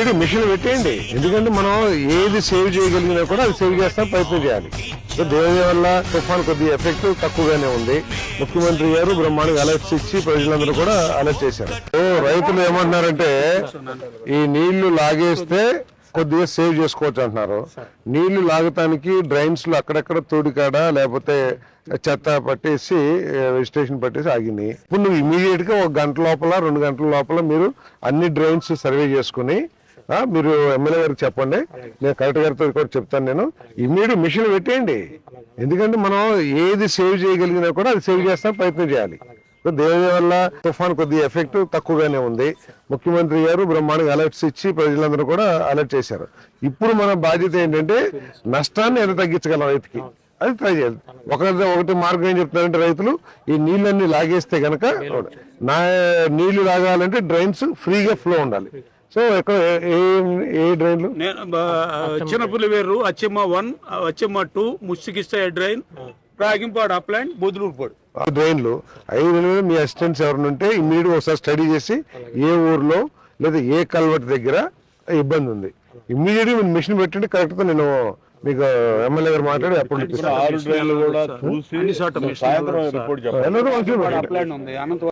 Immediate machine పెట్టేయండి. ఎందుకంటే మనం ఏది సేవ్ చేయగలిగినా కూడా అది సేవ్ చేస్తాం ప్రయత్నం చేయాలి. సో దేని వల్ల తుఫాన్ కొద్దిగా ఎఫెక్ట్ తక్కువగానే ఉంది. ముఖ్యమంత్రి గారు బ్రహ్మాండంగా అలర్ట్స్ ఇచ్చి ప్రజలందరూ కూడా అలర్ట్ చేశారు. సో రైతులు ఏమంటున్నారంటే ఈ నీళ్ళు లాగేస్తే కొద్దిగా సేవ్ చేసుకోవచ్చు అంటున్నారు. నీళ్ళు లాగటానికి డ్రైన్స్లో అక్కడక్కడ తోడికాడ లేకపోతే చెత్త పట్టేసి వెజిటేషన్ పట్టేసి ఆగింది. ఇప్పుడు నువ్వు ఇమీడియట్గా ఒక గంట లోపల రెండు గంటల లోపల మీరు అన్ని డ్రైన్స్ సర్వే చేసుకుని మీరు ఎమ్మెల్యే గారికి చెప్పండి. నేను కలెక్టర్ గారితో కూడా చెప్తాను నేను. ఇమీడియట్ మిషన్ పెట్టేయండి. ఎందుకంటే మనం ఏది సేవ్ చేయగలిగినా కూడా అది సేవ్ చేస్తాం ప్రయత్నం చేయాలి. దేని వల్ల తుఫాన్ కొద్దిగా ఎఫెక్ట్ తక్కువగానే ఉంది. ముఖ్యమంత్రి గారు బ్రహ్మాండంగా అలర్ట్స్ ఇచ్చి ప్రజలందరూ కూడా అలర్ట్ చేశారు. ఇప్పుడు మన బాధ్యత ఏంటంటే నష్టాన్ని ఎంత తగ్గించగలం రైతుకి? అది ట్రై చేయాలి. ఒకటి ఒకటి మార్గం ఏం చెప్తున్నారంటే రైతులు ఈ నీళ్ళన్ని లాగేస్తే గనక నా నీళ్ళు లాగాలంటే డ్రైన్స్ ఫ్రీగా ఫ్లో ఉండాలి. సో ఎక్కడ ఏ ఏ డ్రైన్లు? నేను చిన్నపులివేరు అచ్చమ్మ వన్ అచ్చమ్మ టూ ముస్సికిస్తాయి డ్రైన్ రాగింపాడు అప్లైన్ బుద్రూర్పాడు ఆ డ్రైన్లు ఐదు నెలలు మీ అసిస్టెంట్స్ ఎవరిని ఉంటే ఇమ్మీడియట్ ఒకసారి స్టడీ చేసి ఏ ఊర్లో లేదా ఏ కల్వర్ట్ దగ్గర ఇబ్బంది ఉంది. ఇమ్మీడియట్ మీరు మిషన్ పెట్టండి కరెక్ట్ నేను మీకు ఎమ్మెల్యే గారు మాట్లాడి అప్పుడు రిపోర్ట్